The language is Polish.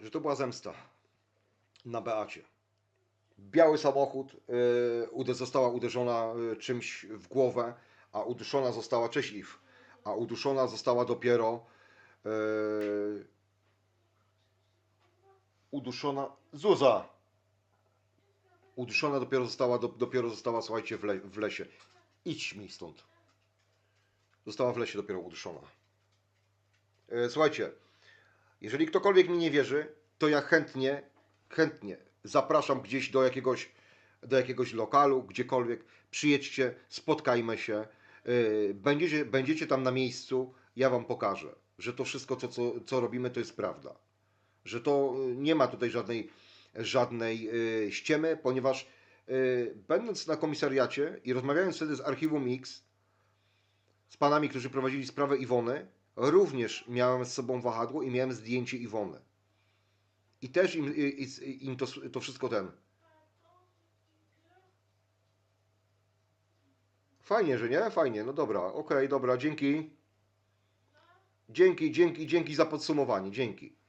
że to była zemsta na Beacie. Biały samochód, yy, została uderzona yy, czymś w głowę, a uduszona została, cześć Iw, a uduszona została dopiero yy, uduszona, Zuza, uduszona dopiero została, do, dopiero została, słuchajcie, w, le, w lesie. Idź mi stąd. Została w lesie dopiero uduszona. E, Słuchajcie, jeżeli ktokolwiek mi nie wierzy, to ja chętnie, chętnie zapraszam gdzieś do jakiegoś, do jakiegoś lokalu, gdziekolwiek. Przyjedźcie, spotkajmy się. e, Będziecie, będziecie tam na miejscu, ja wam pokażę, że to wszystko, co, co, co robimy, to jest prawda. Że to e, nie ma tutaj żadnej, żadnej e, ściemy, ponieważ będąc na komisariacie i rozmawiając wtedy z archiwum X, z panami, którzy prowadzili sprawę Iwony, również miałem z sobą wahadło i miałem zdjęcie Iwony. I też im, im to, to wszystko ten. Fajnie, że nie? Fajnie, no dobra, okej, dobra, dzięki. Dzięki, dzięki, dzięki za podsumowanie, dzięki.